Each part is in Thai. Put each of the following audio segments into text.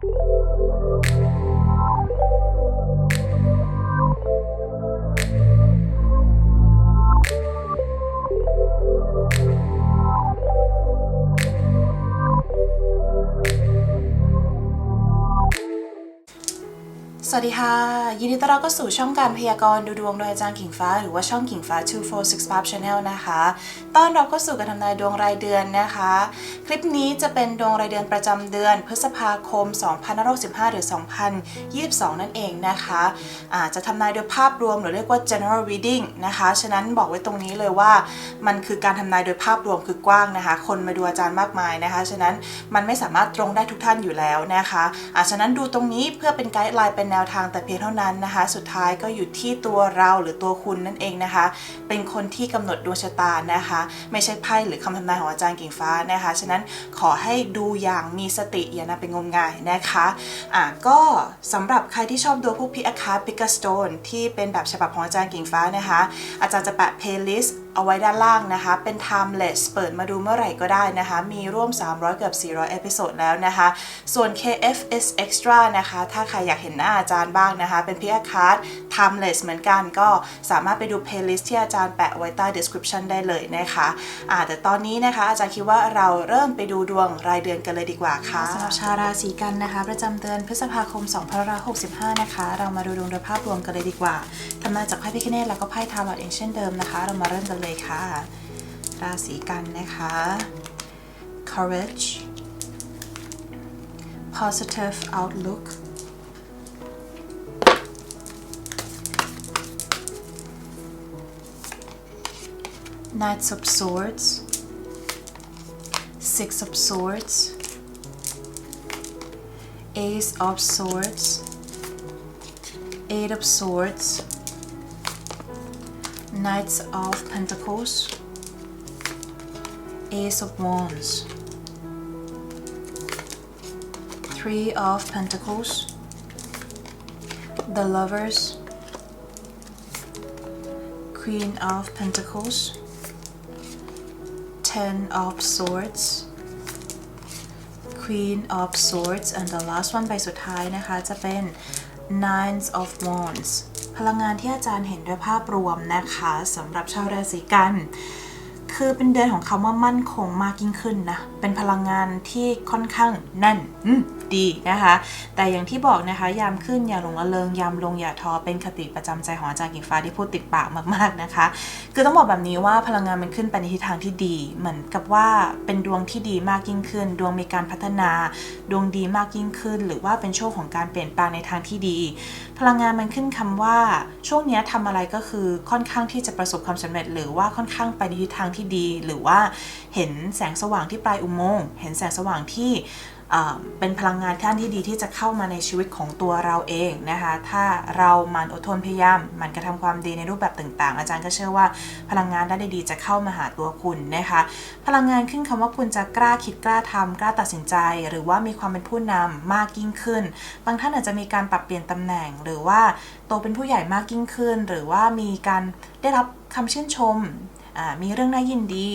ส วัสดีค่ะ ยินดีต้อนรับเข้าสู่ช่องการพยากรณ์ดูดวงโดยอาจารย์กิ่งฟ้า หรือว่าช่องกิ่งฟ้า 246 Pub Channel นะคะ ต้อนรับเข้าสู่การทำนายดวงรายเดือนนะคะ คลิปนี้จะเป็นดวงรายเดือนประจำเดือน พฤษภาคม 2565 หรือ 2022 นั่นเองนะคะอาจจะทำนายโดยภาพรวมหรือเรียกว่า general reading นะคะ ฉะนั้นบอกไว้ตรงนี้เลยว่า มันคือการทำนายโดยภาพรวมคือกว้างนะคะ คนมาดูอาจารย์มากมายนะคะ ฉะนั้นมันไม่สามารถตรงได้ทุกท่านอยู่แล้วนะคะอะฉะนั้นดูตรงนี้เพื่อเป็นไกด์ไลน์เป็นแนวทางแต่เพียงเท่านั้นนะคะ สุดท้ายก็อยู่ที่ตัวเราหรือตัวคุณนั่นเองนะคะ เป็นคนที่กำหนดดวงชะตานะคะ ไม่ใช่ไพ่หรือคำทำนายของอาจารย์กิ่งฟ้านะคะ ฉะนั้นขอให้ดูอย่างมีสติอย่านำไปงมงายนะคะอะก็สำหรับใครที่ชอบดูพวกพิอาคาพิกาสโตนที่เป็นแบบฉบับของอาจารย์กิ่งฟ้านะคะ อาจารย์จะแปะ playlist เอาไว้ด้านล่างนะคะ เป็น timeless เปิดมาดูเมื่อไหร่ก็ได้นะคะ มีร่วม 300 เกือบ 400 เอพิโซดแล้วนะคะ ส่วน KFS Extra นะคะ ถ้าใครอยากเห็นหน้าอาจารย์บ้างนะคะ เป็นพิอาคาร์ด timeless เหมือนกันก็สามารถไปดู playlist ที่อาจารย์แปะไว้ใต้ description ได้เลยนะคะอาแต่ตอนนี้นะคะ อาจารย์คิดว่าเราเริ่มไปดูดวงรายเดือนกันเลยดีกว่าค่ะสำหรับชาวราศีกันนะคะ ประจำเดือนพฤษภาคม2565 นะคะ เรามาดูดวงโดยภาพรวมกันเลยดีกว่าทำนายจากไพ่พิคเนตแล้วก็ไพ่ทาร์ลอตเองเช่นเดิมนะคะ เรามาเริ่มกันเลค่ะ ราศีกันนะคะ courage positive outlook Knights of Swords Six of Swords Ace of Swords Eight of Swords Knights of Pentacles Ace of Wands Three of Pentacles The Lovers Queen of Pentacles Ten of Swords Queen of Swords and the last one ใบสุดท้ายนะคะ จะเป็น Nine of Wands พลังงานที่อาจารย์เห็นด้วยภาพรวมนะคะสำหรับชาวราศีกัน คือเป็นเดือนของคำว่ามั่นคงมากยิ่งขึ้นนะ เป็นพลังงานที่ค่อนข้างแน่นอืม ดีนะคะ แต่อย่างที่บอกนะคะ ยามขึ้นอย่าหลงละเลงยามลงอย่าท้อเป็นคติประจำใจของอาจารย์กิ่งฟ้าที่พูดติดปากมากๆนะคะ คือต้องบอกแบบนี้ว่าพลังงานมันขึ้นไปในทิศทางที่ดี เหมือนกับว่าเป็นดวงที่ดีมากยิ่งขึ้น ดวงมีการพัฒนา ดวงดีมากยิ่งขึ้น หรือว่าเป็นช่วงของการเปลี่ยนแปลงในทางที่ดี พลังงานมันขึ้นคำว่า ช่วงนี้ยทำอะไรก็คือค่อนข้างที่จะประสบความสำเร็จ หรือว่าค่อนข้างไปในทิศทางที่ดี หรือว่าเห็นแสงสว่างที่ปลายอุโมงค์เห็นแสงสว่างที่ เป็นพลังงานขั้นที่ดีที่จะเข้ามาในชีวิตของตัวเราเองนะคะ ถ้าเราหมันอดทนพยายามหมันกระทำความดีในรูปแบบต่างๆ อาจารย์ก็เชื่อว่าพลังงานด้านดีๆจะเข้ามาหาตัวคุณนะคะ พลังงานขึ้นคำว่าคุณจะกล้าคิดกล้าทำกล้าตัดสินใจ หรือว่ามีความเป็นผู้นำมากยิ่งขึ้น บางท่านอาจจะมีการปรับเปลี่ยนตำแหน่ง หรือว่าโตเป็นผู้ใหญ่มากยิ่งขึ้น หรือว่ามีการได้รับคำชื่นชม มีเรื่องน่ายินดี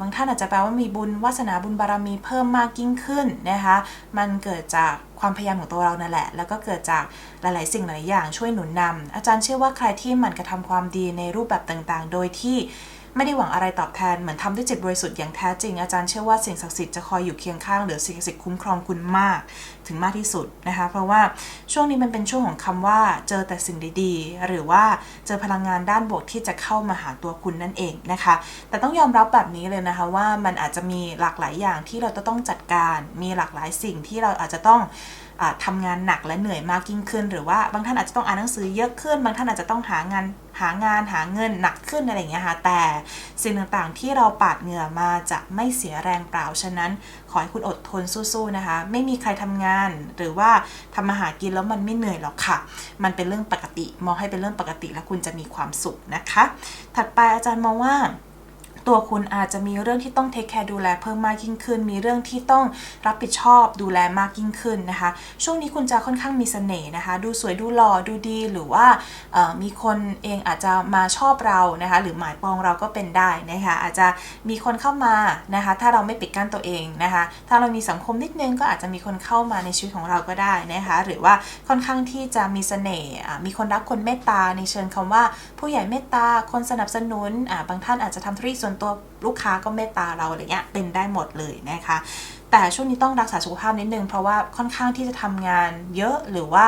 บางท่านอาจจะแปลว่ามีบุญวาสนาบุญบารมีเพิ่มมากยิ่งขึ้นนะคะ มันเกิดจากความพยายามของตัวเรานั่นแหละ แล้วก็เกิดจากหลาย ๆ สิ่งหลายอย่างช่วยหนุนนำอาจารย์เชื่อว่าใครที่หมันกระทำความดีในรูปแบบต่าง ๆ โดยที่ ไม่ได้หวังอะไรตอบแทนเหมือนทำด้วยจิตบริสุทธิ์อย่างแท้จริง อาจารย์เชื่อว่าสิ่งศักดิ์สิทธิ์จะคอยอยู่เคียงข้างหรือสิ่งศักดิ์สิทธิ์คุ้มครองคุณมาก ถึงมากที่สุดนะคะ เพราะว่าช่วงนี้มันเป็นช่วงของคำว่าเจอแต่สิ่งดีๆ หรือว่าเจอพลังงานด้านบวกที่จะเข้ามาหาตัวคุณนั่นเองนะคะ แต่ต้องยอมรับแบบนี้เลยนะคะว่ามันอาจจะมีหลากหลายอย่างที่เราจะต้องจัดการ มีหลากหลายสิ่งที่เราอาจจะต้อง อ่าทำงานหนักและเหนื่อยมากยิ่งขึ้น หรือว่าบางท่านอาจจะต้องอ่านหนังสือเยอะขึ้น บางท่านอาจจะต้องหางานหางานหาเงินหนักขึ้นอะไรอย่างเงี้ยค่ะแต่สิ่งต่างๆที่เราปาดเหงื่อมาจะไม่เสียแรงเปล่าฉะนั้น ขอให้คุณอดทนสู้ๆนะคะ ไม่มีใครทำงาน หรือว่าทำมาหากินแล้วมันไม่เหนื่อยหรอกค่ะ มันเป็นเรื่องปกติมองให้เป็นเรื่องปกติแล้วคุณจะมีความสุขนะคะ ถัดไปอาจารย์มองว่า ตัวคุณอาจจะมีเรื่องที่ต้องเทคแคร์ดูแลเพิ่มมากยิ่งขึ้น มีเรื่องที่ต้องรับผิดชอบดูแลมากยิ่งขึ้นนะคะ ช่วงนี้คุณจะค่อนข้างมีเสน่ห์นะคะ ดูสวยดูหล่อดูดีหรือว่ามีคนเองอาจจะมาชอบเรานะคะ หรือหมายปองเราก็เป็นได้นะคะ อาจจะมีคนเข้ามานะคะ ถ้าเราไม่ปิดกั้นตัวเองนะคะ ถ้าเรามีสังคมนิดนึงก็อาจจะมีคนเข้ามาในชีวิตของเราก็ได้นะคะ หรือว่าค่อนข้างที่จะมีเสน่ห์มีคนรักคนเมตตาในเชิงคำว่า ผู้ใหญ่เมตตาคนสนับสนุนบางท่านอาจจะทำธุรกิจส่วนตัวลูกค้าก็เมตตาเราอะไรเงี้ยเป็นได้หมดเลยนะคะ แต่ช่วงนี้ต้องรักษาสุขภาพนิดนึง เพราะว่าค่อนข้างที่จะทำงานเยอะหรือว่า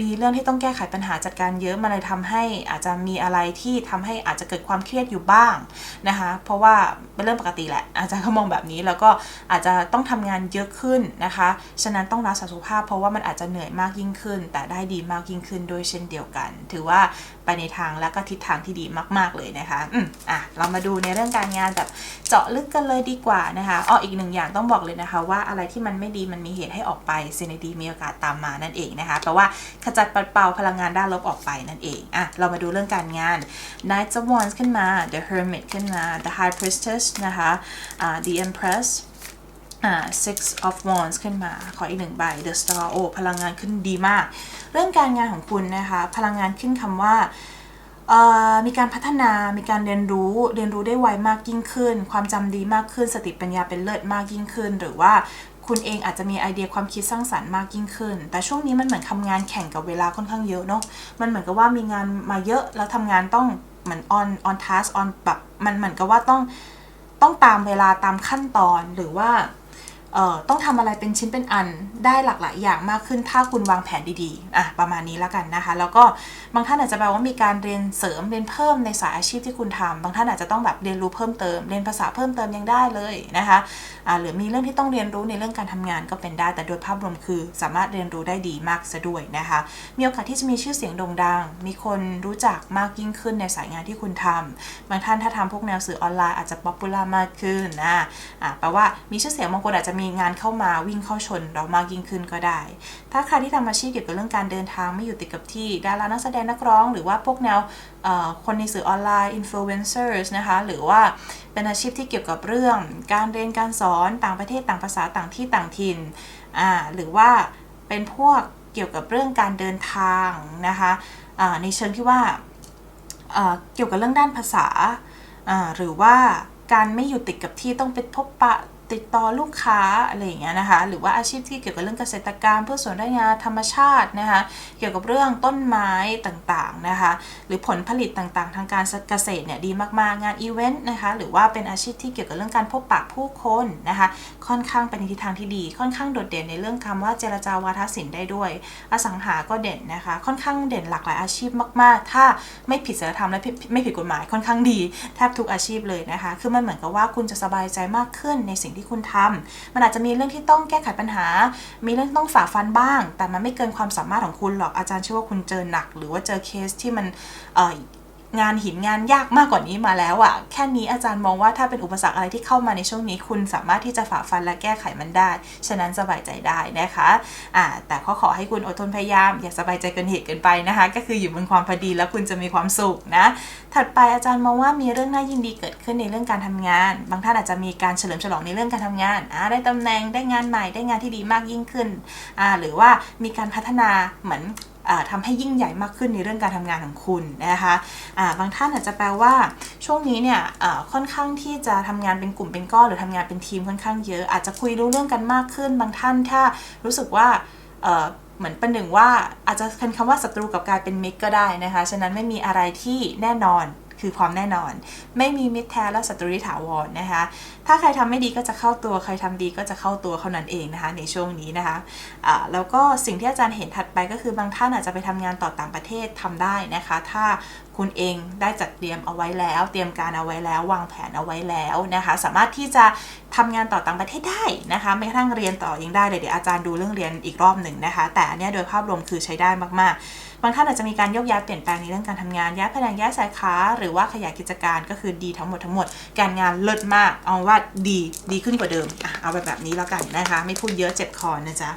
มีเรื่องที่ต้องแก้ไขปัญหาจัดการเยอะมันเลยทำให้อาจจะมีอะไรที่ทำให้อาจจะเกิดความเครียดอยู่บ้างนะคะ เพราะว่าเป็นเรื่องปกติแหละ อาจารย์ก็มองแบบนี้แล้วก็อาจจะต้องทำงานเยอะขึ้นนะคะ ฉะนั้นต้องรักษาสุขภาพ เพราะว่ามันอาจจะเหนื่อยมากยิ่งขึ้น แต่ได้ดีมากยิ่งขึ้นด้วยเช่นเดียวกัน ถือว่า ไปในทางและก็ทิศทางที่ดีมาก ๆ เลยนะคะอืมอะเรามาดูในเรื่องการงานแบบเจาะลึกกันเลยดีกว่านะคะอ้ออีกหนึ่งอย่างต้องบอกเลยนะคะ ว่าอะไรที่มันไม่ดีมันมีเหตุให้ออกไปสิ่งดีมีโอกาสตามมานั่นเองนะคะแปลว่าขจัดปัดเป่าพลังงานด้านลบออกไปนั่นเองอะเรามาดูเรื่องการงาน Knight of Wands ขึ้นมา The Hermit ขึ้นมา The High Priestess นะคะอ่า The Empress อ่า Six of Wands ขึ้นมา ขออีกหนึ่งใบ The Star โอ้พลังงานขึ้นดีมาก เรื่องการงานของคุณนะคะ พลังงานขึ้นคำว่ามีการพัฒนา มีการเรียนรู้ เรียนรู้ได้ไวมากยิ่งขึ้น ความจำดีมากขึ้น สติปัญญาเป็นเลิศมากยิ่งขึ้น หรือว่าคุณเองอาจจะมีไอเดียความคิดสร้างสรรค์มากยิ่งขึ้น แต่ช่วงนี้มันเหมือนทำงานแข่งกับเวลาค่อนข้างเยอะเนาะ มันเหมือนกับว่ามีงานมาเยอะ แล้วทำงานต้องเหมือน on on task on แบบ มันเหมือนกับว่าต้องต้องตามเวลาตามขั้นตอน หรือว่า ออต้องทำอะไรเป็นชิ้นเป็นอันได้หลากหลายอย่างมากขึ้นถ้าคุณวางแผนดีๆอะประมาณนี้แล้วกันนะคะ แล้วก็บางท่านอาจจะแปลว่ามีการเรียนเสริมเรียนเพิ่มในสายอาชีพที่คุณทำบางท่านอาจจะต้องแบบเรียนรู้เพิ่มเติมเรียนภาษาเพิ่มเติมยังได้เลยนะคะอ่าหรือมีเรื่องที่ต้องเรียนรู้ในเรื่องการทำงานก็เป็นได้ แต่โดยภาพรวมคือสามารถเรียนรู้ได้ดีมากซะด้วยนะคะ มีโอกาสที่จะมีชื่อเสียงโด่งดัง มีคนรู้จักมากยิ่งขึ้นในสายงานที่คุณทำบางท่านถ้าทำพวกแนวสื่อออนไลน์อาจจะป๊อปปูล่ามากขึ้นนะอ่าแปลว่ามีชื่อเสียงบางคนอาจจะมีงานเข้ามาวิ่งเข้าชนเรามากยิ่งขึ้นก็ได้ ถ้าใครที่ทำอาชีพเกี่ยวกับเรื่องการเดินทางไม่อยู่ติดกับที่ดารานักแสดงนักร้อง หรือว่าพวกแนวคนในสื่อออนไลน์ influencers นะคะหรือว่าเป็นอาชีพที่เกี่ยวกับเรื่อง การเรียนการสอนต่างประเทศต่างภาษาต่างที่ต่างถิ่นหรือว่าเป็นพวกเกี่ยวกับเรื่องการเดินทางนะคะในเชิงที่ว่าเกี่ยวกับเรื่องด้านภาษาหรือว่าการไม่อยู่ติดกับที่ต้องไปพบปะ ติดต่อลูกค้าอะไรอย่างเงี้ยนะคะ หรือว่าอาชีพที่เกี่ยวกับเรื่องเกษตรกรรมเพื่อสวนไร่นาธรรมชาตินะคะ เกี่ยวกับเรื่องต้นไม้ต่างๆนะคะ หรือผลผลิตต่างๆ ทางการเกษตรเนี่ยดีมากๆ งานอีเวนต์นะคะ หรือว่าเป็นอาชีพที่เกี่ยวกับเรื่องการพบปะผู้คนนะคะ ค่อนข้างเป็นทิศทางที่ดี ค่อนข้างโดดเด่นในเรื่องคำว่าเจรจาวาทศิลป์ได้ด้วย อสังหาก็เด่นนะคะ ค่อนข้างเด่นหลากหลายอาชีพมาก ๆ ถ้าไม่ผิดศีลธรรมและไม่ผิดกฎหมายค่อนข้างดีแทบทุกอาชีพเลยนะคะ คือมันเหมือนกับว่าคุณจะสบายใจมากขึ้นในสิ่งที่คุณทำมันอาจจะมีเรื่องที่ต้องแก้ไขปัญหา มีเรื่องต้องฝ่าฟันบ้าง แต่มันไม่เกินความสามารถของคุณหรอกอาจารย์เชื่อว่าคุณเจอหนัก หรือว่าเจอเคสที่มันเอ่อ งานหินงานยากมากกว่านี้มาแล้วอะ่ะ แค่นี้อาจารย์มองว่าถ้าเป็นอุปสรรคอะไรที่เข้ามาในช่วงนี้คุณสามารถที่จะฝ่าฟันและแก้ไขมันได้ ฉะนั้นสบายใจได้นะคะอ่าแต่ก็ขอให้คุณอดทนพยายาม อย่าสบายใจเกินเหตุเกินไปนะคะ ก็คืออยู่บนความพอดีแล้วคุณจะมีความสุขนะ ถัดไปอาจารย์มองว่ามีเรื่องน่ายินดีเกิดขึ้นในเรื่องการทำงาน บางท่านอาจจะมีการเฉลิมฉลองในเรื่องการทำงานอ่าได้ตำแหน่งได้งานใหม่ได้งานที่ดีมากยิ่งขึ้นอ่าหรือว่ามีการพัฒนาเหมือน อ่าทำให้ยิ่งใหญ่มากขึ้นในเรื่องการทำงานของคุณนะคะอ่าบางท่านอาจจะแปลว่าช่วงนี้เนี่ยค่อนข้างที่จะทำงานเป็นกลุ่มเป็นก้อนหรือทำงานเป็นทีมค่อนข้างเยอะ อาจจะคุยรู้เรื่องกันมากขึ้น บางท่านถ้ารู้สึกว่าเหมือนประหนึ่งว่าอาจจะเป็นคำว่าศัตรูกับกลายเป็นมิตรก็ได้นะคะ ฉะนั้นไม่มีอะไรที่แน่นอนคือความแน่นอน ไม่มีมิตรแท้และศัตรูที่ถาวรนะคะ ถ้าใครทำไม่ดีก็จะเข้าตัว ใครทำดีก็จะเข้าตัวเขานั้นเองนะคะ ในช่วงนี้นะคะอ่าแล้วก็สิ่งที่อาจารย์เห็นถัดไปก็คือบางท่านอาจจะไปทำงานต่อต่างประเทศทำได้นะคะ ถ้าคุณเองได้จัดเตรียมเอาไว้แล้ว เตรียมการเอาไว้แล้ว วางแผนเอาไว้แล้วนะคะ สามารถที่จะทำงานต่อต่างประเทศได้นะคะไม่กระทั่งเรียนต่อยังได้เลยเดี๋ยวอาจารย์ดูเรื่องเรียนอีกรอบหนึ่งนะคะ แต่อันเนี้ยโดยภาพรวมคือใช้ได้มากๆ บางท่านอาจจะมีการยกย้ายเปลี่ยนแปลงในเรื่องการทำงานย้ายแผนกย้ายสายขาหรือว่าขยายกิจการก็คือดีทั้งหมดทั้งหมดการงานเลิศมากเอาว่าดีดีขึ้นกว่าเดิมอะเอาไปแบบนี้แล้วกันนะคะ ไม่พูดเยอะเจ็บคอนะจ๊ะ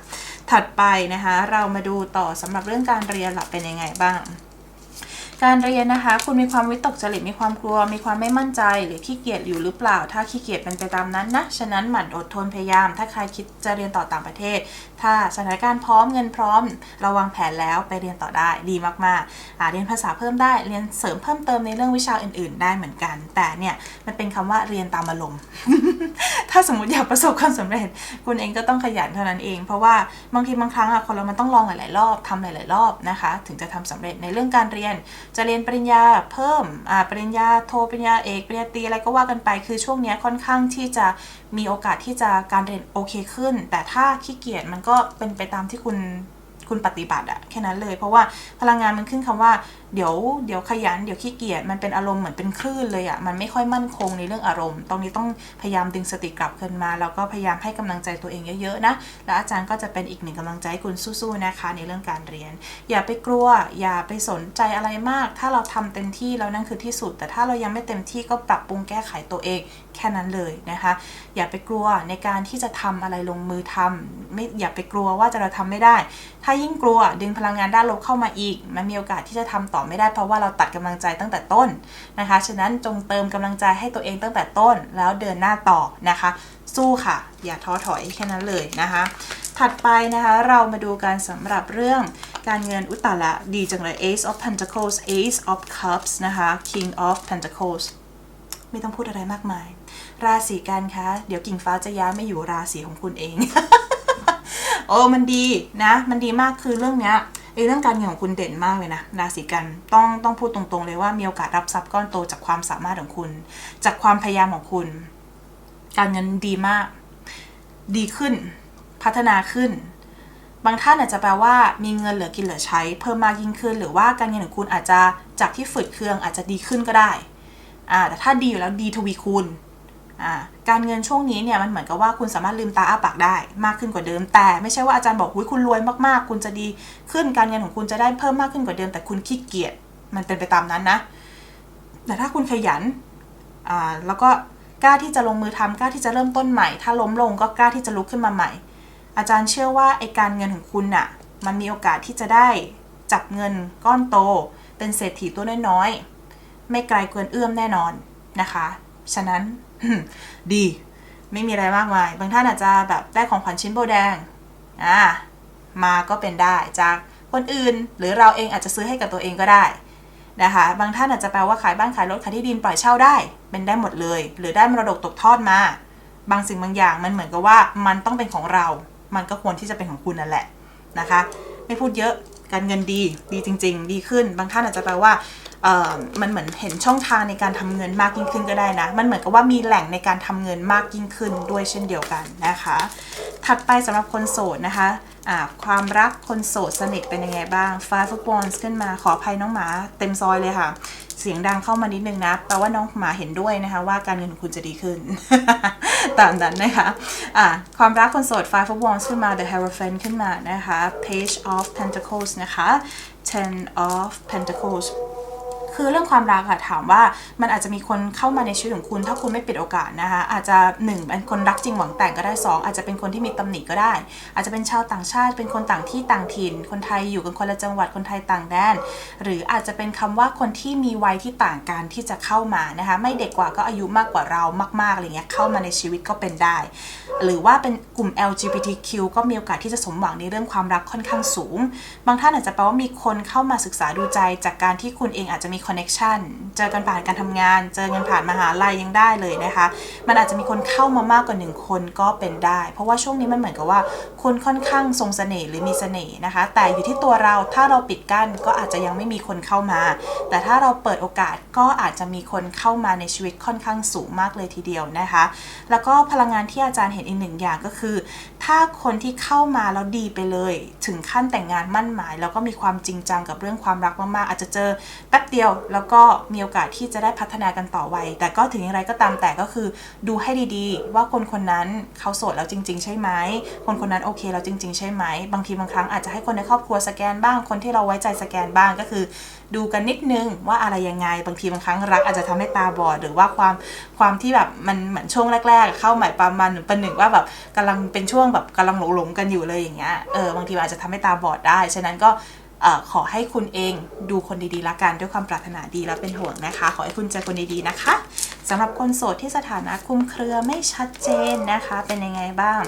ถัดไปนะคะ เรามาดูต่อสำหรับเรื่องการเรียนหลับเป็นยังไงบ้าง การเรียนนะคะ คุณมีความวิตกจริตมีความกลัว มีความไม่มั่นใจ หรือขี้เกียจอยู่หรือเปล่า ถ้าขี้เกียจเป็นไปตามนั้นนะฉะนั้นหมั่นอดทนพยายาม ถ้าใครคิดจะเรียนต่อต่างประเทศ ถ้าสถานการณ์พร้อมเงินพร้อม เราวางแผนแล้วไปเรียนต่อได้ดีมากๆเรียนภาษาเพิ่มได้เรียนเสริมเพิ่มเติมในเรื่องวิชาอื่น ๆ ได้เหมือนกัน แต่เนี่ยมันเป็นคำว่าเรียนตามอารมณ์ถ้าสมมติอยากประสบความสำเร็จ คุณเองก็ต้องขยันเท่านั้นเอง เพราะว่าบางทีบางครั้งอะคนเรามันต้องลองหลายๆรอบทำหลาย ๆ รอบนะคะ ถึงจะทำสำเร็จในเรื่องการเรียนจะเรียนปริญญาเพิ่มอ่าปริญญาโทปริญญาเอกปริญญาตรีอะไรก็ว่ากันไป คือช่วงนี้ค่อนข้างที่จะมีโอกาสที่จะการเรียนโอเคขึ้น แต่ถ้าขี้เกียจมันก็เป็นไปตามที่คุณคุณปฏิบัติอะแค่นั้นเลย เพราะว่าพลังงานมันขึ้นคำว่าเดี๋ยวเดี๋ยวขยันเดี๋ยวขี้เกียจมันเป็นอารมณ์เหมือนเป็นคลื่นเลยอะมันไม่ค่อยมั่นคงในเรื่องอารมณ์ ตรงนี้ต้องพยายามดึงสติกลับคืนมาแล้วก็พยายามให้กำลังใจตัวเองเยอะๆนะแล้วอาจารย์ก็จะเป็นอีกหนึ่งกำลังใจให้คุณสู้ๆนะคะ ในเรื่องการเรียน อย่าไปกลัว อย่าไปสนใจอะไรมาก ถ้าเราทำเต็มที่แล้วนั่นคือที่สุด แต่ถ้าเรายังไม่เต็มที่ก็ปรับปรุงแก้ไขตัวเองแค่นั้นเลยนะคะ อย่าไปกลัวในการที่จะทำอะไรลงมือทำไม่อย่าไปกลัวว่าจะเราทำไม่ได้ ถ้ายิ่งกลัวดึงพลังงานด้านลบเข้ามาอีก มันมีโอกาสที่จะทำต่อไม่ได้เพราะว่าเราตัดกำลังใจตั้งแต่ต้นนะคะ ฉะนั้นจงเติมกำลังใจให้ตัวเองตั้งแต่ต้น แล้วเดินหน้าต่อนะคะ สู้ค่ะ อย่าท้อถอยแค่นั้นเลยนะคะ ถัดไปนะคะเรามาดูกันสำหรับเรื่องการเงินอุตาละดีจังเลย Ace of Pentacles Ace of Cups นะคะ King of Pentacles ไม่ต้องพูดอะไรมากมาย ราศีกันคะ เดี๋ยวกิ่งฟ้าจะย้ายไม่อยู่ราศีของคุณเอง โอ้มันดีนะ มันดีมากคือเรื่องเนี้ย เรื่องการเงินของคุณเด่นมากเลยนะราศีกันต้องต้องพูดตรงๆ เลยว่ามีโอกาสรับทรัพย์ก้อนโตจากความสามารถของคุณ จากความพยายามของคุณ การเงินดีมาก ดีขึ้น พัฒนาขึ้น บางท่านอาจจะแปลว่ามีเงินเหลือกินเหลือใช้ เพิ่มมากยิ่งขึ้น หรือว่าการเงินของคุณอาจจะจากที่ฝืดเคืองอาจจะดีขึ้นก็ได้อ่าแต่ถ้าดีอยู่แล้วดีทวีคูณ การเงินช่วงนี้เนี่ยมันเหมือนกับว่าคุณสามารถลืมตาอ้าปากได้มากขึ้นกว่าเดิม แต่ไม่ใช่ว่าอาจารย์บอกหุยคุณรวยมากๆ คุณจะดีขึ้นการเงินของคุณจะได้เพิ่มมากขึ้นกว่าเดิม แต่คุณขี้เกียจมันเป็นไปตามนั้นนะ แต่ถ้าคุณขยันแล้วก็กล้าที่จะลงมือทำกล้าที่จะเริ่มต้นใหม่ ถ้าล้มลงก็กล้าที่จะลุกขึ้นมาใหม่ อาจารย์เชื่อว่าไอการเงินของคุณน่ะมันมีโอกาสที่จะได้จับเงินก้อนโต เป็นเศรษฐีตัวน้อยๆไม่ไกลเกินเอื้อมแน่นอนนะคะ ฉะนั้น ดี ไม่มีอะไรมากมาย บางท่านอาจจะแบบได้ของขวัญชิ้นโบแดง อ่า มาก็เป็นได้จากคนอื่น หรือเราเองอาจจะซื้อให้กับตัวเองก็ได้นะคะ บางท่านอาจจะแปลว่าขายบ้านขายรถขายที่ดินปล่อยเช่าได้ เป็นได้หมดเลย หรือได้มรดกตกทอดมา บางสิ่งบางอย่างมันเหมือนกับว่ามันต้องเป็นของเรา มันก็ควรที่จะเป็นของคุณนั่นแหละนะคะ ไม่พูดเยอะ การเงินดี ดีจริง ๆ ดีขึ้น บางท่านอาจจะแปลว่า มันเหมือนเห็นช่องทางในการทำเงินมากยิ่งขึ้นก็ได้นะ มันเหมือนกับว่ามีแหล่งในการทำเงินมากยิ่งขึ้นด้วยเช่นเดียวกันนะคะ ถัดไปสำหรับคนโสดนะคะความรักคนโสดสนิทเป็นยังไงบ้าง Five of Wands ขึ้นมาขออภัยน้องหมาเต็มซอยเลยค่ะ เสียงดังเข้ามานิดนึงนะ แปลว่าน้องหมาเห็นด้วยนะคะ ว่าการเงินของคุณจะดีขึ้น ตามนั้นนะคะะความรักคนโสด Five of Wands ขึ้นมา The Hierophant ขึ้นมานะคะ Page of Pentacles นะคะ Ten of Pentacles คือเรื่องความรักอะถามว่ามันอาจจะมีคนเข้ามาในชีวิตของคุณ ถ้าคุณไม่ปิดโอกาสนะคะอาจจะ1เป็นคนรักจริงหวังแต่งก็ได้ 2 อาจจะเป็นคนที่มีตำหนิก็ได้ อาจจะเป็นชาวต่างชาติ เป็นคนต่างที่ต่างถิ่น คนไทยอยู่กันคนละจังหวัดคนไทยต่างแดน หรืออาจจะเป็นคำว่าคนที่มีวัยที่ต่างกันที่จะเข้ามานะคะไม่เด็กกว่าก็อายุมากกว่าเรามากๆอะไรเงี้ยเข้ามาในชีวิตก็เป็นได้ หรือว่าเป็นกลุ่ม LGBTQ ก็มีโอกาสที่จะสมหวังในเรื่องความรักค่อนข้างสูง บางท่านอาจจะแปลว่ามีคนเข้ามาศึกษาดูใจจากการที่คุณเองอาจจะมีคอนเน็ชันเจอกันผ่านการทำงาน เจอกันผ่านมหาลัยยังได้เลยนะคะ มันอาจจะมีคนเข้ามามากกว่าหนึ่งคนก็เป็นได้ เพราะว่าช่วงนี้มันเหมือนกับว่าคุณค่อนข้างทรงเสน่ห์หรือมีเสน่ห์นะคะ แต่อยู่ที่ตัวเราถ้าเราปิดกั้นก็อาจจะยังไม่มีคนเข้ามา แต่ถ้าเราเปิดโอกาสก็อาจจะมีคนเข้ามาในชีวิตค่อนข้างสูงมากเลยทีเดียวนะคะ แล้วก็พลังงานที่อาจารย์เห็นอีกหนึ่งอย่างก็คือ ถ้าคนที่เข้ามาแล้วดีไปเลย ถึงขั้นแต่งงานมั่นหมาย แล้วก็มีความจริงจังกับเรื่องความรักมากๆอาจจะเจอแป๊บเดียวแล้วก็มีโอกาสที่จะได้พัฒนากันต่อไว แต่ก็ถึงอย่างไรก็ตามแต่ก็คือ ดูให้ดีๆ ว่าคนคนนั้นเขาโสดแล้วจริง ๆ ใช่ไหมคนคนนั้นโอเคแล้วจริง ๆ ใช่ไหม บางทีบางครั้งอาจจะให้คนในครอบครัวสแกนบ้างคนที่เราไว้ใจสแกนบ้างก็คือ ดูกันนิดนึงว่าอะไรยังไง บางทีบางครั้งรักอาจจะทำให้ตาบอดหรือว่าความความที่แบบมันเหมือนช่วงแรก ๆ เข้าหมายประมาณเป็นหนึ่งว่าแบบกำลังเป็นช่วงแบบกำลังหลงๆกันอยู่เลยอย่างเงี้ยเออบางทีอาจจะทำให้ตาบอดได้ฉะนั้นก็ ขอให้คุณเองดูคนดีๆละกันด้วยความปรารถนาดีและเป็นห่วงนะคะ ขอให้คุณเจอคนดีๆนะคะ สำหรับคนโสดที่สถานะคุมเครือไม่ชัดเจนนะคะ เป็นยังไงบ้าง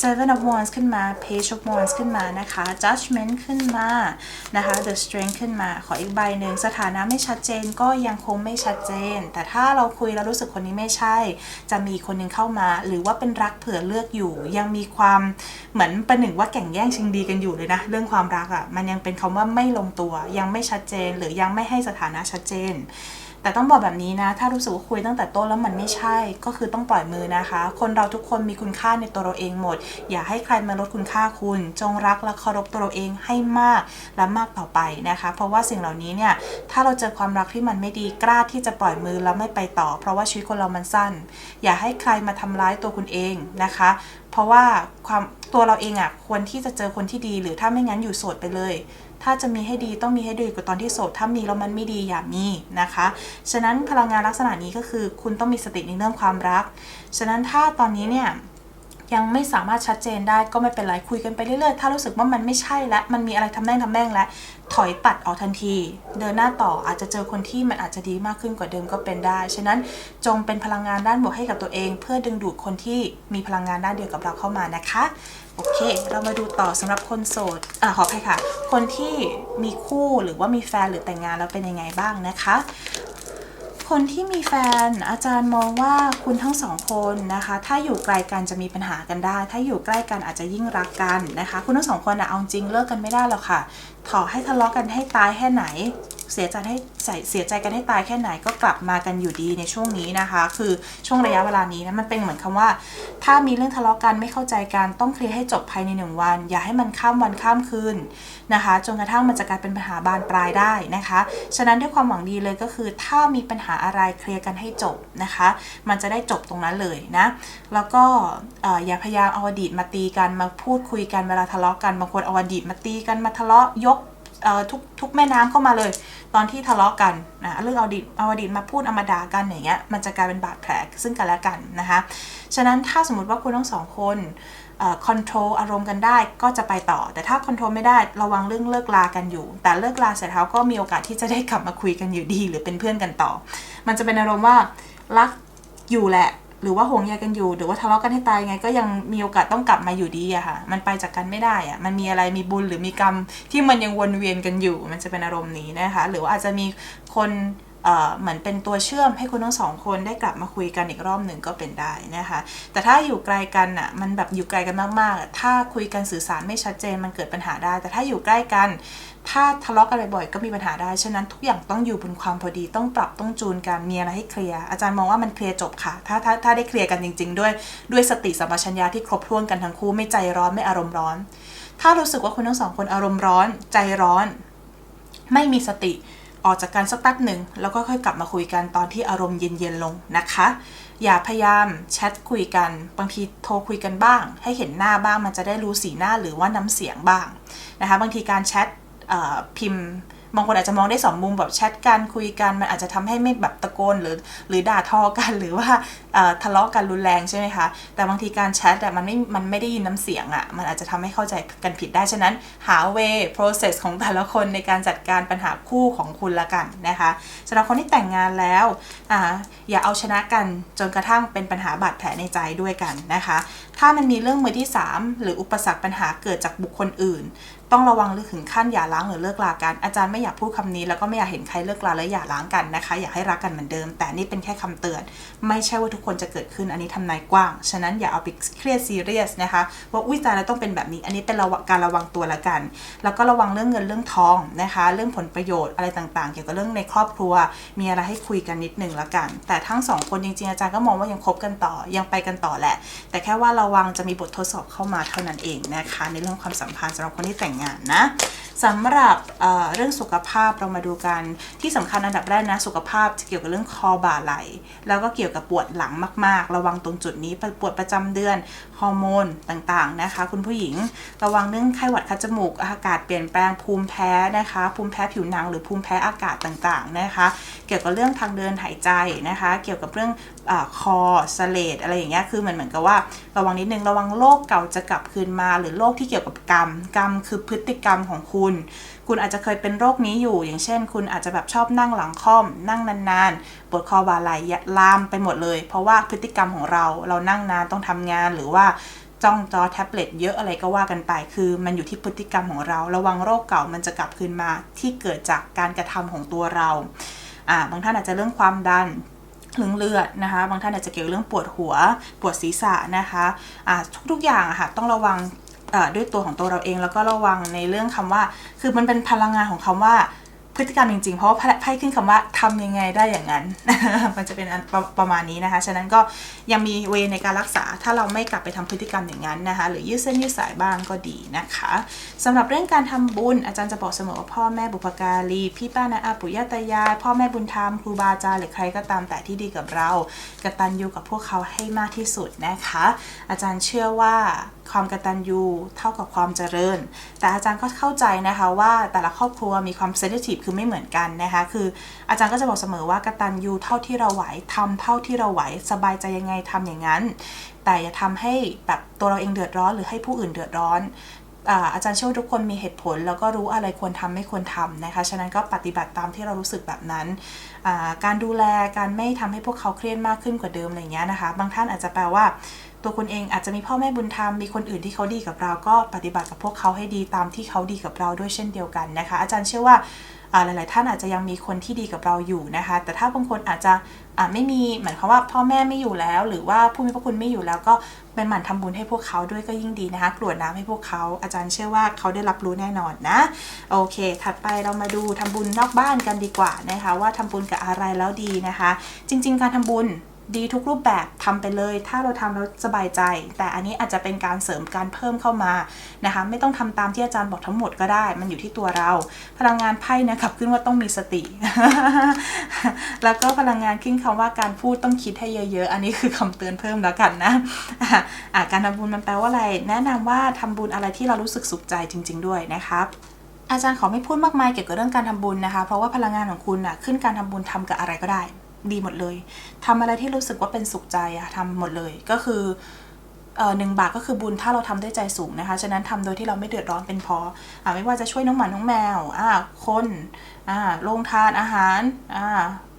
Seven of Wands ขึ้นมา Page of Wands ขึ้นมานะคะ Judgment ขึ้นมานะคะ The Strength ขึ้นมา ขออีกใบหนึ่งสถานะไม่ชัดเจนก็ยังคงไม่ชัดเจน แต่ถ้าเราคุยแล้วรู้สึกคนนี้ไม่ใช่ จะมีคนหนึงเข้ามา หรือว่าเป็นรักเผื่อเลือกอยู่ ยังมีความเหมือนประหนึ่งว่าแข่งแย่งชิงดีกันอยู่เลยนะ เรื่องความรักอะ่ะมันยังเป็นคำว่าไม่ลงตัว ยังไม่ชัดเจน หรือยังไม่ให้สถานะชัดเจน แต่ต้องบอกแบบนี้นะ ถ้ารู้สึกว่าคุยตั้งแต่ต้นแล้วมันไม่ใช่ ก็คือต้องปล่อยมือนะคะ คนเราทุกคนมีคุณค่าในตัวเราเองหมด อย่าให้ใครมาลดคุณค่าคุณ จงรักและเคารพตัวเราเองให้มากและมากต่อไปนะคะ เพราะว่าสิ่งเหล่านี้เนี่ย ถ้าเราเจอความรักที่มันไม่ดีกล้าที่จะปล่อยมือแล้วไม่ไปต่อ เพราะว่าชีวิตคนเรามันสั้น อย่าให้ใครมาทำร้ายตัวคุณเองนะคะ เพราะว่าความตัวเราเองอะ่ะควรที่จะเจอคนที่ดีหรือถ้าไม่งั้นอยู่โสดไปเลย ถ้าจะมีให้ดีต้องมีให้ดีกว่าตอนที่โสด ถ้ามีแล้วมันไม่ดีอย่ามีนะคะ ฉะนั้นพลังงานลักษณะนี้ก็คือ คุณต้องมีสติในเรื่องความรัก ฉะนั้นถ้าตอนนี้เนี่ย ยังไม่สามารถชัดเจนได้ก็ไม่เป็นไรคุยกันไปเรื่อยๆ ถ้ารู้สึกว่ามันไม่ใช่และมันมีอะไรทำแม่งทำแม่งและถอยตัดออกทันที เดินหน้าต่ออาจจะเจอคนที่มันอาจจะดีมากขึ้นกว่าเดิมก็เป็นได้ ฉะนั้นจงเป็นพลังงานด้านบวกให้กับตัวเอง เพื่อดึงดูดคนที่มีพลังงานด้านเดียวกับเราเข้ามานะคะ โอเค เรามาดูต่อสำหรับคนโสดอะขออภัยค่ะ คนที่มีคู่หรือว่ามีแฟนหรือแต่งงานแล้วเป็นยังไงบ้างนะคะ คนที่มีแฟนอาจารย์มองว่าคุณทั้งสองคนนะคะ ถ้าอยู่ไกลกันจะมีปัญหากันได้ ถ้าอยู่ใกล้กันอาจจะยิ่งรักกันนะคะ คุณทั้งสองคนอะเอาจริงเลิกกันไม่ได้หรอกค่ะต่อให้ทะเลาะกันให้ตายแค่ไหน เสียใจให้ใส่เสียใจกันให้ตายแค่ไหนก็กลับมากันอยู่ดีในช่วงนี้นะคะ คือช่วงระยะเวลานี้นะมันเป็นเหมือนคำว่า ถ้ามีเรื่องทะเลาะกันไม่เข้าใจกันต้องเคลียร์ให้จบภายในหนึ่งวัน อย่าให้มันข้ามวันข้ามคืนนะคะจนกระทั่งมันจะกลายเป็นปัญหาบานปลายได้นะคะ ฉะนั้นด้วยความหวังดีเลยก็คือ ถ้ามีปัญหาอะไรเคลียร์กันให้จบนะคะ มันจะได้จบตรงนั้นเลยนะแล้วก็อย่าพยายามเอาอดีตมาตีกันมาพูดคุยกันเวลาทะเลาะกันบางคนเอาอดีตมาตีกันมาทะเลาะยก ทุกทุกแม่น้ำเข้ามาเลย ตอนที่ทะเลาะกันนะเรื่องเอาอดีตเอาอดีตมาพูดเอามาด่ากันอย่างเงี้ยมันจะกลายเป็นบาดแผลซึ่งกันและกันนะคะฉะนั้นถ้าสมมติว่าคุณทั้งสองคนคอนโทรลอารมณ์กันได้ก็จะไปต่อ แต่ถ้าคอนโทรลไม่ได้ระวังเรื่องเลิกลากันอยู่ แต่เลิกลาเสร็จแล้วก็มีโอกาสที่จะได้กลับมาคุยกันอยู่ดี หรือเป็นเพื่อนกันต่อ มันจะเป็นอารมณ์ว่ารักอยู่แหละ หรือว่าห่วงใยกันอยู่ หรือว่าทะเลาะกันให้ตายไง ก็ยังมีโอกาสต้องกลับมาอยู่ดีอะค่ะ มันไปจากกันไม่ได้อะมันมีอะไรมีบุญหรือมีกรรมที่มันยังวนเวียนกันอยู่ มันจะเป็นอารมณ์นี้นะคะ หรือว่าอาจจะมีคนเหมือนเป็นตัวเชื่อมให้คุณทั้งสองคนได้กลับมาคุยกันอีกรอบหนึ่งก็เป็นได้นะคะ แต่ถ้าอยู่ไกลกันอะมันแบบอยู่ไกลกันมากๆ ถ้าคุยกันสื่อสารไม่ชัดเจนมันเกิดปัญหาได้ แต่ถ้าอยู่ใกล้กัน ถ้าทะเลาะกันบ่อยๆก็มีปัญหาได้ ฉะนั้นทุกอย่างต้องอยู่บนความพอดีต้องปรับต้องจูนกันมีอะไรให้เคลียร์อาจารย์มองว่ามันเคลียร์จบค่ะ ถ้าถ้าถ้าได้เคลียร์กันจริง ๆ ด้วยด้วยสติสัมปชัญญะที่ครบถ้วนกันทั้งคู่ไม่ใจร้อนไม่อารมณ์ร้อน ถ้ารู้สึกว่าคุณทั้งสองคนอารมณ์ร้อน ใจร้อน ไม่มีสติออกจากกันสักแป๊บหนึ่งแล้วก็ค่อยกลับมาคุยกันตอนที่อารมณ์เย็นๆลงนะคะ อย่าพยายามแชทคุยกัน บางทีโทรคุยกันบ้าง ให้เห็นหน้าบ้างมันจะได้รู้สีหน้าหรือว่าน้ำเสียงบ้างนะคะ บางทีการแชทเอ่อ พิมพ์บางคนอาจจะมองได้สองมุมแบบแชทกันคุยกันมันอาจจะทำให้ไม่แบบตะโกนหรือ หรือด่าทอกันหรือว่าทะเลาะกันรุนแรงใช่ไหมคะ แต่บางทีการแชทอะมันไม่มันไม่ได้ยินน้ำเสียงอะมันอาจจะทำให้เข้าใจกันผิดได้ฉะนั้นหา way process ของแต่ละคนในการจัดการปัญหาคู่ของคุณละกันนะคะสำหรับคนที่แต่งงานแล้วอ่าอย่าเอาชนะกันจนกระทั่งเป็นปัญหาบาดแผลในใจด้วยกันนะคะ ถ้ามันมีเรื่องมือที่ 3 หรืออุปสรรคปัญหาเกิดจากบุคคลอื่น ต้องระวังเรื่องถึงขั้นอย่าล้างหรือเลิกลากันอาจารย์ไม่อยากพูดคำนี้แล้วก็ไม่อยากเห็นใครเลิกลาและอย่าล้างกันนะคะ อยากให้รักกันเหมือนเดิม แต่นี่เป็นแค่คำเตือน ไม่ใช่ว่าทุกคนจะเกิดขึ้นอันนี้ทำนายกว้าง ฉะนั้นอย่าเอาไปเครียดซีเรียสนะคะว่าอุ้ยตายแล้วต้องเป็นแบบนี้ อันนี้เป็นระวังการระวังตัวละกัน แล้วก็ระวังเรื่องเงินเรื่องทองนะคะ เรื่องผลประโยชน์อะไรต่างๆ เกี่ยวกับเรื่องในครอบครัว มีอะไรให้คุยกันนิดหนึ่งละกัน แต่ทั้งสองคนจริงๆอาจารย์ก็มองว่ายังคบกันต่อยังไปกันต่อแหละ แต่แค่ว่าระวังจะมีบททดสอบเข้ามาเท่านั้นเองนะคะ ในเรื่องความสัมพันธ์สำหรับคนที่แต่งงานนะสำหรับเเรื่องสุขภาพเรามาดูกันที่สำคัญอันดับแรกนะ สุขภาพจะเกี่ยวกับเรื่องคอบ่าไหล แล้วก็เกี่ยวกับปวดหลังมาก ๆ ระวังตรงจุดนี้ปวดประจำเดือนฮอร์โมนต่างๆนะคะ คุณผู้หญิงระวังเรื่องไข้หวัดคัดจมูกอากาศเปลี่ยนแปลงภูมิแพ้นะคะ ภูมิแพ้ผิวหนังหรือภูมิแพ้อากาศต่างๆนะคะ เกี่ยวกับเรื่องทางเดินหายใจนะคะ เกี่ยวกับเรื่องคอสเลดอะไรอย่างเงี้ย คือมันเหมือนกับว่าระวังนิดนึงระวังโรคเก่าจะกลับคืนมา หรือโรคที่เกี่ยวกับกรรม กรรมคือพฤติกรรมของคุณ คุณอาจจะเคยเป็นโรคนี้อยู่ อย่างเช่น คุณอาจจะแบบชอบนั่งหลังค่อม นั่งนานๆ ปวดคอบ่าไหล่ลามไปหมดเลย เพราะว่าพฤติกรรมของเรา เรานั่งนานต้องทำงานหรือว่าจ้องจอแท็บเล็ตเยอะอะไรก็ว่ากันไป คือมันอยู่ที่พฤติกรรมของเรา ระวังโรคเก่ามันจะกลับคืนมาที่เกิดจากการกระทำของตัวเรา อ่า บางท่านอาจจะเรื่องความดัน เรื่องเลือดนะคะ บางท่านอาจจะเกี่ยวกับเรื่องปวดหัว ปวดศีรษะนะคะะทุกๆอย่างอะค่ะต้องระวังด้วยตัวของตัวเราเอง แล้วก็ระวังในเรื่องคำว่า คือมันเป็นพลังงานของคำว่า พฤติกรรมจริงๆ เพราะว่าไพ่ขึ้นคำว่าทำยังไงได้อย่างนั้น มันจะเป็นประประมาณนี้นะคะ ฉะนั้นก็ยังมีเวในการรักษา ถ้าเราไม่กลับไปทำพฤติกรรมอย่างนั้นนะคะ หรือยืดเส้นยืดสายบ้างก็ดีนะคะสำหรับเรื่องการทำบุญ อาจารย์จะบอกเสมอว่าพ่อแม่บุพการี พี่ป้านาอาปุยตายาย พ่อแม่บุญธรรมครูบาอาจารย์หรือใครก็ตามแต่ที่ดีกับเรากตัญญูกับพวกเขาให้มากที่สุดนะคะ อาจารย์เชื่อว่า ความกตัญญูเท่ากับความเจริญ แต่อาจารย์ก็เข้าใจนะคะว่าแต่ละครอบครัวมีความเซนซิทีฟคือไม่เหมือนกันนะคะคืออาจารย์ก็จะบอกเสมอว่ากตัญญูเท่าที่เราไหวทำเท่าที่เราไหวสบายใจยังไงทำอย่างนั้น แต่อย่าทำให้แบบตัวเราเองเดือดร้อนหรือให้ผู้อื่นเดือดร้อนอาจารย์เชื่อว่าทุกคนมีเหตุผล แล้วก็รู้อะไรควรทำไม่ควรทำนะคะ ฉะนั้นก็ปฏิบัติตามที่เรารู้สึกแบบนั้น การดูแลการไม่ทำให้พวกเขาเครียดมากขึ้นกว่าเดิมอะไรเงี้ยนะคะ บางท่านอาจจะแปลว่า ตัวคุณเองอาจจะมีพ่อแม่บุญธรรมมีคนอื่นที่เขาดีกับเราก็ปฏิบัติกับพวกเขาให้ดีตามที่เขาดีกับเราด้วยเช่นเดียวกันนะคะ อาจารย์เชื่อว่าหลาย ๆ ท่านอาจจะยังมีคนที่ดีกับเราอยู่นะคะ แต่ถ้าบางคนอาจจะไม่มีเหมายควาว่าพ่อแม่ไม่อยู่แล้ว หรือว่าผู้มีพระคุณไม่อยู่แล้ว ก็เป็นหมั่นทำบุญให้พวกเขาด้วยก็ยิ่งดีนะคะ กรวดน้ำให้พวกเขา อาจารย์เชื่อว่าเขาได้รับรู้แน่นอนนะ โอเค ถัดไปเรามาดูทำบุญนอกบ้านกันดีกว่านะคะ ว่าทำบุญกับอะไรแล้วดีนะคะ จริง ๆ การทำบุญดีทุกรูปแบบทำไปเลย ถ้าเราทำแล้วสบายใจ แต่อันนี้อาจจะเป็นการเสริมการเพิ่มเข้ามานะคะ ไม่ต้องทำตามที่อาจารย์บอกทั้งหมดก็ได้ มันอยู่ที่ตัวเรา พลังงานไพ่นะขับขึ้นว่าต้องมีสติ แล้วก็พลังงานขึ้นคำว่าการพูดต้องคิดให้เยอะ ๆ อันนี้คือคำเตือนเพิ่มแล้วกันนะะะการทำบุญมันแปลว่าอะไร แนะนำว่าทำบุญอะไรที่เรารู้สึกสุขใจจริง ๆ ด้วยนะครับ อาจารย์ขอไม่พูดมากมายเกี่ยวกับเรื่องการทำบุญนะคะ เพราะว่าพลังงานของคุณน่ะขึ้นการทำบุญทำกับอะไรก็ได้ ดีหมดเลยทำอะไรที่รู้สึกว่าเป็นสุขใจอะทำหมดเลยก็คือเออหนึ่งบาทก็คือบุญถ้าเราทำด้วยใจสูงนะคะ ฉะนั้นทำโดยที่เราไม่เดือดร้อนเป็นพออ่าไม่ว่าจะช่วยน้องหมาน้องแมวอ่าคนอ่าโรงทานอาหารอ่า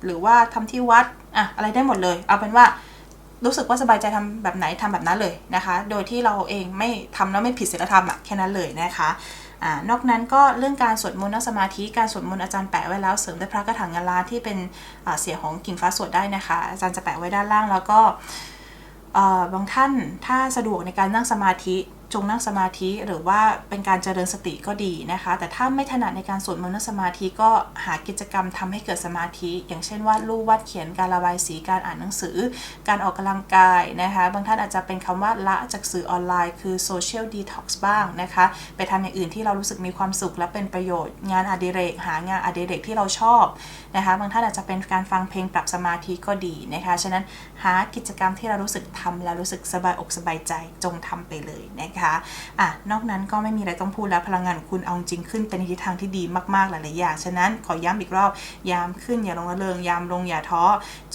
หรือว่าทำที่วัดอะอะไรได้หมดเลย เอาเป็นว่ารู้สึกว่าสบายใจทำแบบไหนทำแบบนั้นเลยนะคะ โดยที่เราเองไม่ทำแล้วไม่ผิดศีลธรรมอะแค่นั้นเลยนะคะ อ่านอกนั้นก็เรื่องการสวดมนต์นั่งสมาธิการสวดมนต์อาจารย์แปะไว้แล้วเสริมด้วยพระกระถางเงินล้านที่เป็นเสียงของกิ่งฟ้าสวดได้นะคะ อาจารย์จะแปะไว้ด้านล่างแล้วก็บางท่านถ้าสะดวกในการนั่งสมาธิ จงนั่งสมาธิหรือว่าเป็นการเจริญสติก็ดีนะคะ แต่ถ้าไม่ถนัดในการสวดมนต์นั่งสมาธิก็หากิจกรรมทำให้เกิดสมาธิ อย่างเช่นวาดรูปวาดเขียนการระบายสีการอ่านหนังสือ การออกกำลังกายนะคะ บางท่านอาจจะเป็นคำว่าละจากสื่อออนไลน์ คือ social detox บ้างนะคะ ไปทำอย่างอื่นที่เรารู้สึกมีความสุขและเป็นประโยชน์ งานอดิเรก หางานอดิเรกที่เราชอบนะคะบางท่านอาจจะเป็นการฟังเพลงปรับสมาธิก็ดีนะคะฉะนั้นหากิจกรรมที่เรารู้สึกทำแล้วรู้สึกสบายอกสบายใจจงทำไปเลยนะคะอะนอกนั้นก็ไม่มีอะไรต้องพูดแล้วพลังงานของคุณเอาจริงขึ้นเป็นทิศทางที่ดีมากๆหลายๆอย่างฉะนั้นขอย้ำอีกรอบยามขึ้นอย่าลงระเริงยามลงอย่าท้อ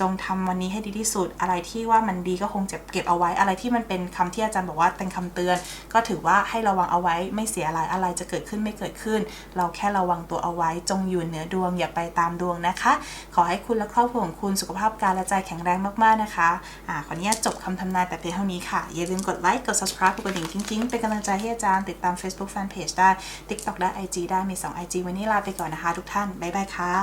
จงทำวันนี้ให้ดีที่สุด อะไรที่ว่ามันดีก็คงจะเก็บเอาไว้ อะไรที่มันเป็นคำที่อาจารย์บอกว่าเป็นคำเตือน ก็ถือว่าให้ระวังเอาไว้ไม่เสียอะไรอะไรจะเกิดขึ้นไม่เกิดขึ้น เราแค่ระวังตัวเอาไว้ จงอยู่เหนือดวงอย่าไปตามดวงนะคะ ขอให้คุณและครอบครัวของคุณสุขภาพกายและใจแข็งแรงมากๆนะคะอ่าขออนุญาตจบคำทำนายแต่เพียงเท่านี้ค่ะอย่าลืมกดไลค์กด subscribe กดกระดิ่งกิ๊งๆเป็นกำลังใจให้อาจารย์ ติดตาม Facebook Fanpage ได้ TikTok ได้ IG ได้มี 2 IG วันนี้ลาไปก่อนนะคะทุกท่าน บ๊ายบายค่ะ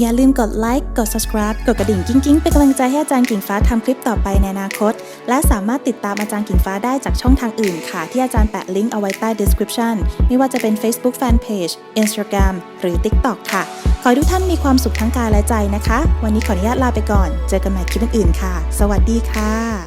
อย่าลืมกดไลค์กด subscribe กดกระดิ่งกิ้งๆ เป็นกำลังใจให้อาจารย์กิ่งฟ้าทำคลิปต่อไปในอนาคต และสามารถติดตามอาจารย์กิ่งฟ้าได้จากช่องทางอื่นค่ะ ที่อาจารย์แปะลิงก์เอาไว้ใต้ description ไม่ว่าจะเป็น Facebook Fanpage Instagram หรือ TikTok ค่ะ ขอให้ทุกท่านมีความสุขทั้งกายและใจนะคะ วันนี้ขออนุญาตลาไปก่อน เจอกันใหม่คลิปอื่นๆค่ะ สวัสดีค่ะ